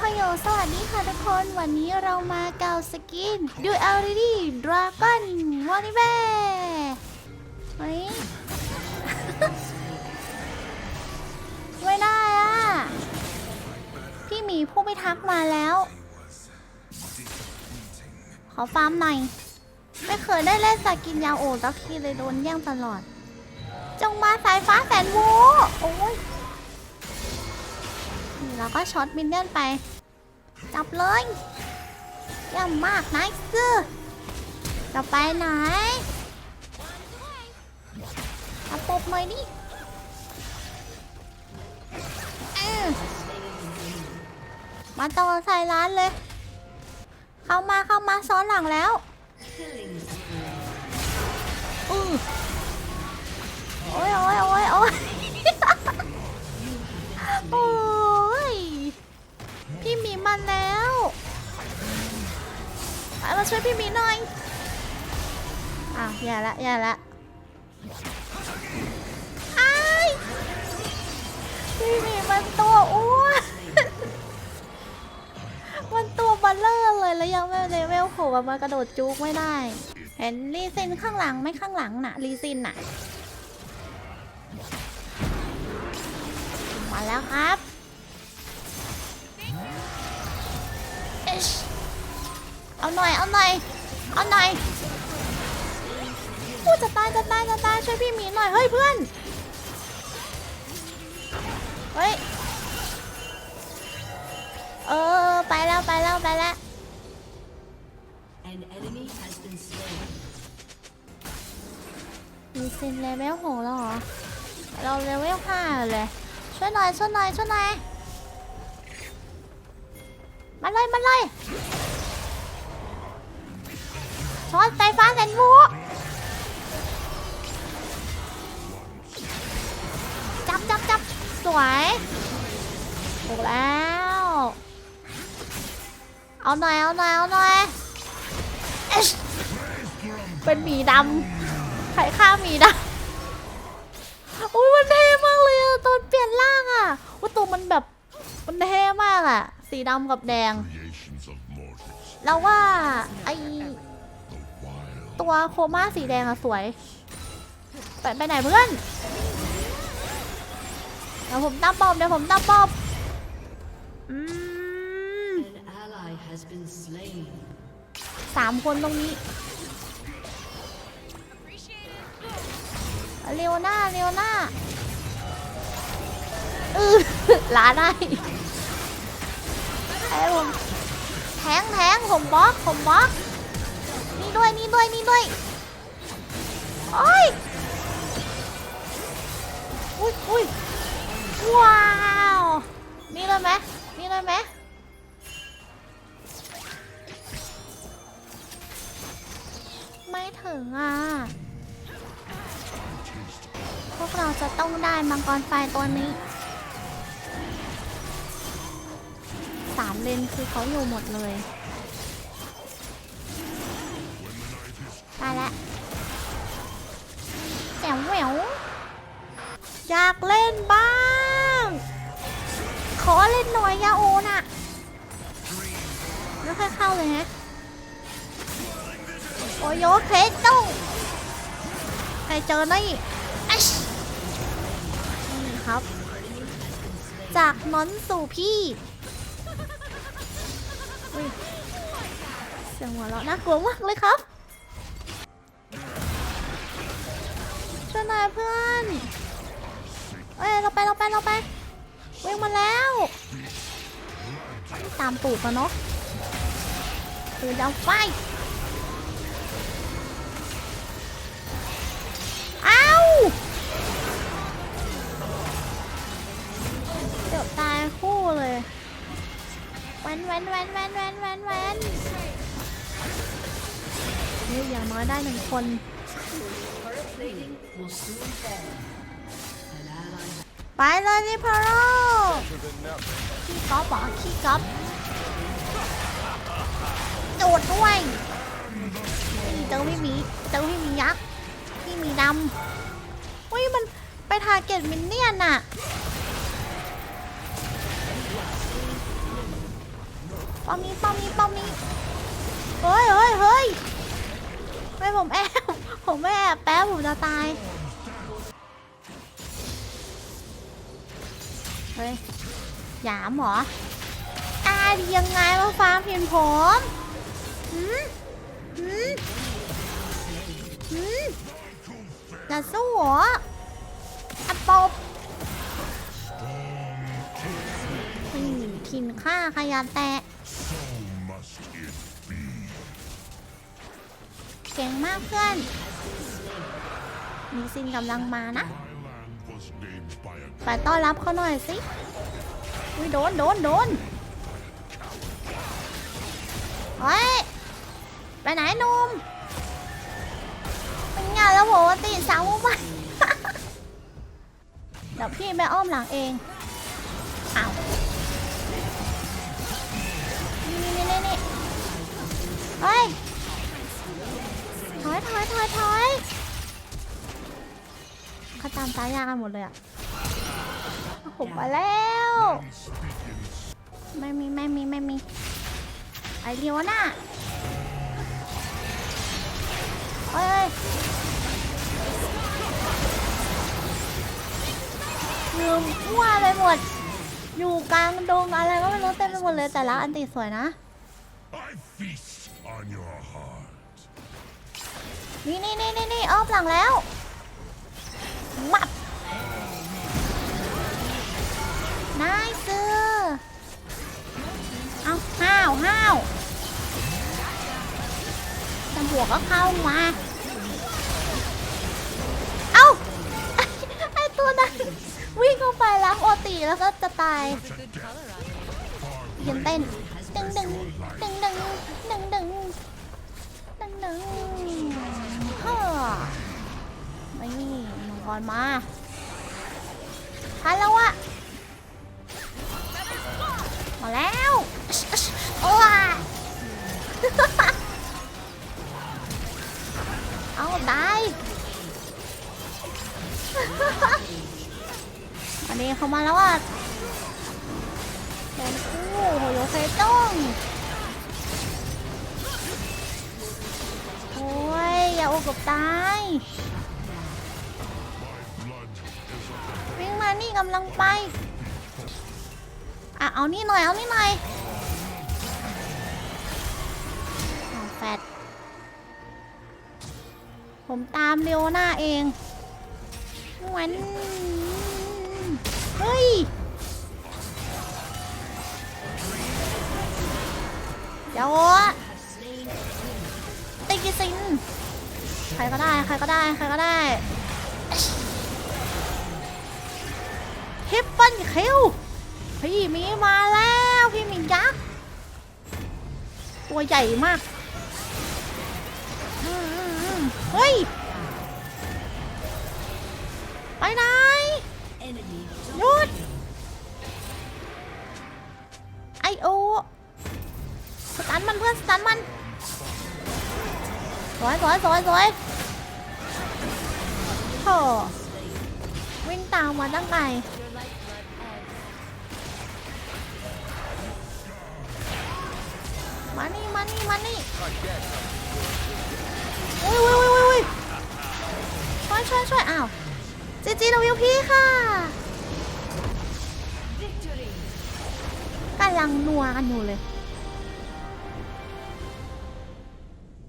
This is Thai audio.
ฮโยสวัสดีค่ะทุกคน วันนี้เรามาเกาสกินดูเอลดีดราก้อนวอนิเบ้เฮ้ยไม่ได้อะพี่หมีผู้ไม่ทักมาแล้ว ขอฟาร์มหน่อย ไม่เคยได้เล่นสกินยาโอสักทีเลยโดนแย่งตลอด จงมาสายฟ้าแสนวูโอ้ย เราก็ช็อตมินเนี่ยนไป จับเลยเย่ำมากนายซื้อจะไปไหนเอาปบหน่อยดิเอ้ยมาต่อใส่ร้านเลย เข้ามาเข้ามาซ้อนหลังแล้ว ละอย่าละอ้ายพี่หมีมันตัวอ้วนมันตัวบัลเลอร์เลยแล้วยังไม่เลเวลโผล่มากระโดดจุกไม่ได้ เห็นรีซินข้างหลังไม่ข้างหลังน่ะรีซินน่ะ มาแล้วครับเอิชเอาหน่อยเอาหน่อยเอาหน่อย ช่วยพี่หมีหน่อย เฮ้ยเพื่อน เฮ้ย เออ ไปแล้วไปแล้วไปแล้ว An enemy has been slain. มีซินเลเวลหกแล้วเหรอ เราเลเวลห้าเลย ช่วยหน่อยช่วยหน่อยช่วยหน่อย มาเลยมาเลยช็อตไฟฟ้าแสนวูจั วยถูกแล้ว เอาหน่อย เอาหน่อย เอาหน่อย เป็นหมีดำไข่ข้าหมีดำอุ้ยมันเท่มากเลยอะตอนเปลี่ยนร่างอะว่าตัวมันแบบ มันเท่มากอะสีดำกับแดง แล้วว่าไอตัวโคม่าสีแดงอะสวย ไปไปไหนเพื่อน ดี๋ยวผมตั้มบอมเดี๋ยวผมตั้มบอมอืม An ally has been slain. สามคนตรงนี้เร็วหน้าเร็วหน้าเออลาได้ไอ้ผมแทงแทงผมบล็อกผมบล็อกนี่ด้วยนี่ด้วยนี่ด้วยโอ้ยอุ้ยอุ้ย ว้าว นี่เลยไหมนี่เลยไหมไม่ถึงอะ พวกเราจะต้องได้มังกรไฟตัวนี้ สามเลนคือเขาอยู่หมดเลยได้แล้วแจ๋วแหววอยากเล่นบ้าง ขอเล่นหน่อยยาโอน่ะไม่ค่อยเข้าเลยฮะโอโยเคตุ้งใครเจอนี่อัชนี่ครับ จากนอนสู่พี่เสียงหัวเราะน่ากลัวมากเลยครับช่วยหน่อยเพื่อน เอ้ยเราไปเราไปเราไป วิ่งมาแล้วตามตูดมาเนาะปืนดาวไฟอ้าวเกือบตายคู่เลยแวนแวนแวนแวนแวนแวนแวนเฮ้ยอย่างน้อยได้หนึ่งคน ไปเลยนี่พาโรขี้ก๊อฟเหรอขี้ก๊อฟโดดด้วยนี่เจอพี่มีเจอพี่มียักษ์พี่มีดำอุ้ยมันไปทาเก็ตมินเนี่ยนอะป้อมนี้ป้อมนี้ป้อมนี้เฮ้ยเฮ้ยเฮ้ยไม่ผมแอบ ผมไม่แอบแป๊บผมจะตาย เฮ้ยหยามเหรออาดียังไงมาฟาร์มเพียนผมหืมหืมหืมจะสู้เหรออะปบอืมทินฆ่าขยะแตะเก่งมากเพื่อนมีซินกำลังมานะ ไปต้อนรับเขาหน่อยสิอุ้ยโดนโดนโดนเฮ้ยไปไหนนุ่มเป็นไงแล้วโหติสาวไปเดี๋ยวพี่ไปอ้อมหลังเอง ตามตายากันหมดเลยอะผมมาแล้ว ไม่มีไม่มีไม่มีไอเดียวน่ะเอ้ยลืมว่าไปหมด อยู่กลางดงอะไรก็ไม่รู้เต็มไปหมดเลยแต่ละอันติสวยนะ I feast on your heart. นี่นี่นี่นี่นี่อ้อมหลังแล้ว มับนายซื้อเอาห้าวห้าวตำรวจก็เข้ามา เอาไอตัวนั้นวิ่งเข้าไปแล้วโอตีแล้วก็จะตายยืนเต้นดึงดึงดึงดึงดึงดึงดึงดึง รมาทันแล้วอะมาแล้วโอ้ยเอาตายอันนี้เขามาแล้วอะเป็นคู่โหโยเซจ้องโอ้ย อย่าโอกับตาย นี่กำลังไป อะ เอานี่หน่อย เอานี่หน่อยเอาแฟดผมตามเร็วหน้าเองเหมือนเฮ้ย เดี๋ยวติกิซิน ใครก็ได้ ใครก็ได้ ใครก็ได้ ทิปเปิลคิวพี่มีมาแล้วพี่มียักษ์ตัวใหญ่มากเฮ้ยไปไหนหยุดไอโอสตันมันเพื่อนสตันมันสวยสวยสวยสวยโธ่วิ่งตามมาตั้งไก มานี่มานี่มานี่อุ้ยอุ้ยอุ้ยอุ้ยช่วยช่วยช่วยอ้าวจีจีเราวิวพี่ค่ะกำลังนัวกันอยู่เลย